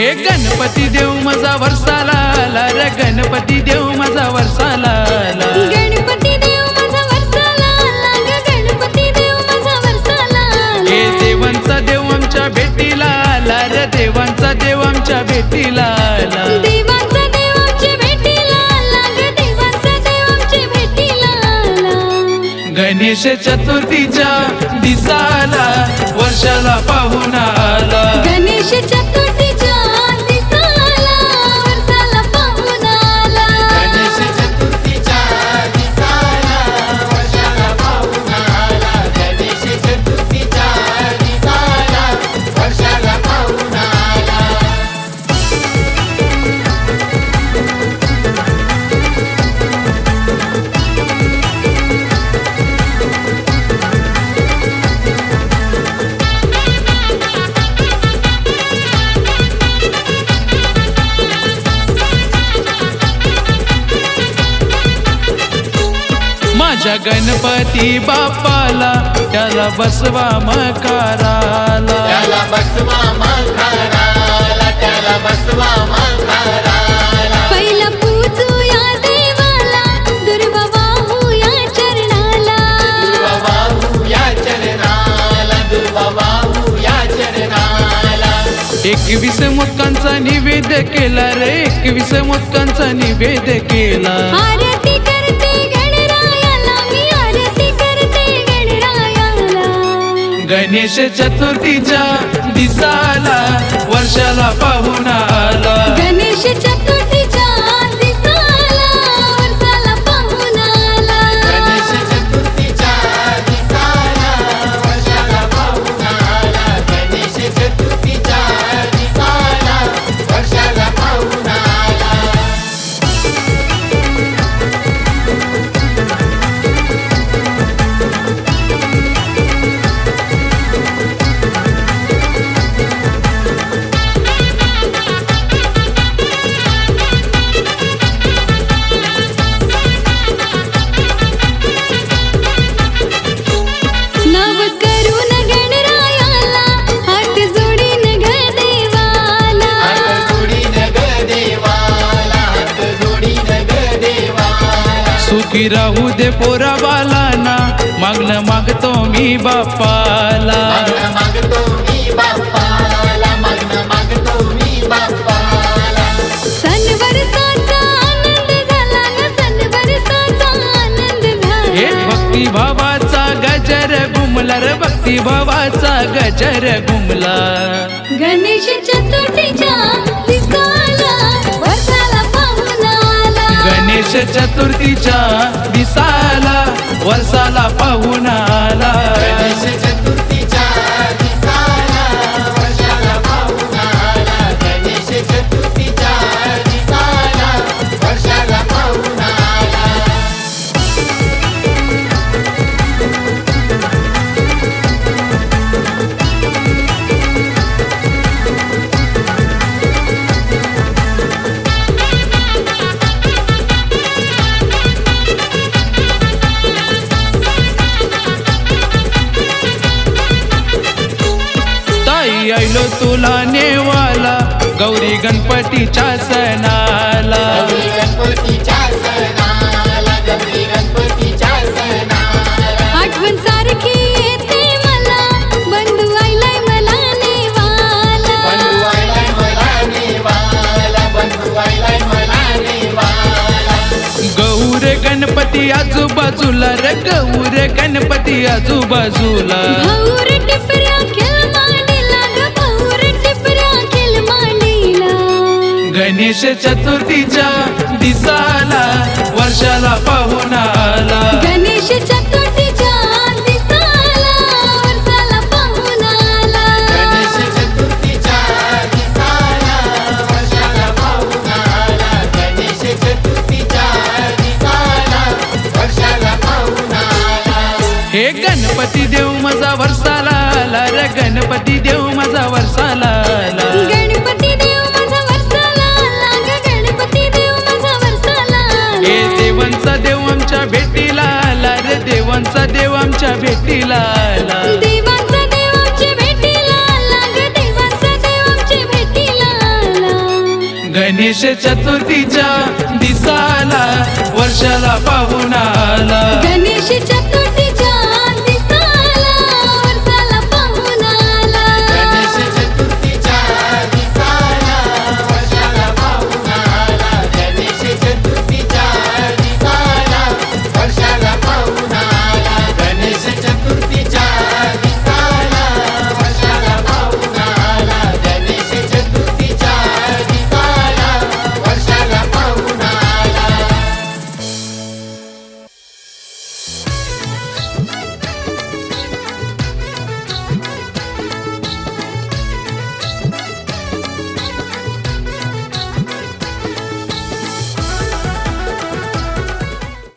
गणपती देव माझा वर्षाला आला. रे गणपती देव माझा वर्षाला आला. गणपती देव माझा वर्षाला आला. गणपती देव माझा वर्षाला हे देवांचा देव आमच्या भेटीला आला. रे देवांचा देव आमच्या भेटीला आला. देवांचा देव आमच्या भेटीला आला. ग देवांचा देव आमच्या भेटीला आला. गणेश चतुर्थीच्या दिसाला वर्षाला पाहून आला. गणेश चतुर्थीच्या माझ्या गणपती बापाला त्याला बसवा मकाराला त्याला बसवा मखाराला त्याला बसवा मखाराला. पहिला पूजू या देवाला दुर्वा वाहू या चरणाला. दुर्वाहू या चरणाला दुर्वाहू या चरणाला. एकवीस मोदकांचा निवेद केला रे एकवीस मोदकांचा निवेद केला. गणेश चतुर्थीच्या दिसाला. सुखी राहू दे पोरा बालाना मागणं मागतो मी बापाला. मागणं मागतो मी बाप्पाला हे भावाचा गजर घुमला रे भक्ती भावाचा गजर घुमला गणेश चतुर्थीच्या गणेश चतुर्थीच्या दिसाला आईलो तुला नेवाला गौरी गणपतीच्या सणाला. गौरी गणपतीच्या सणाला गौरी गणपतीच्या सणाला. आठवण सारखी येते मला बंधू आईलाय मला नेवाला. बंधू आयलाय मला नेवाला बंधू आयलाय मला नेवाला. गौर गणपती आजूबाजूला रे गौर गणपती आजूबाजूला. भाऊर गणेश चतुर्थीच्या दिसाला वर्षाला पाहून आला. गणेश चतुर्थीच्या दिसाला वर्षाला पाहून आला. गणेश चतुर्थीच्या दिसाला वर्षाला पाहून आला. गणेश चतुर्थीच्या दिसाला वर्षाला पाहून आला. हे गणपती देव माझा वर्षाला आला रे गणपती देव माझा वर्षाला आला. देवांचा देव आमच्या भेटीला आला. देवांचा देव आमच्या भेटीला आला. ग देवांचा देव आमच्या भेटीला आला. गणेश चतुर्थीच्या दिसाला वर्षाला पाहुणा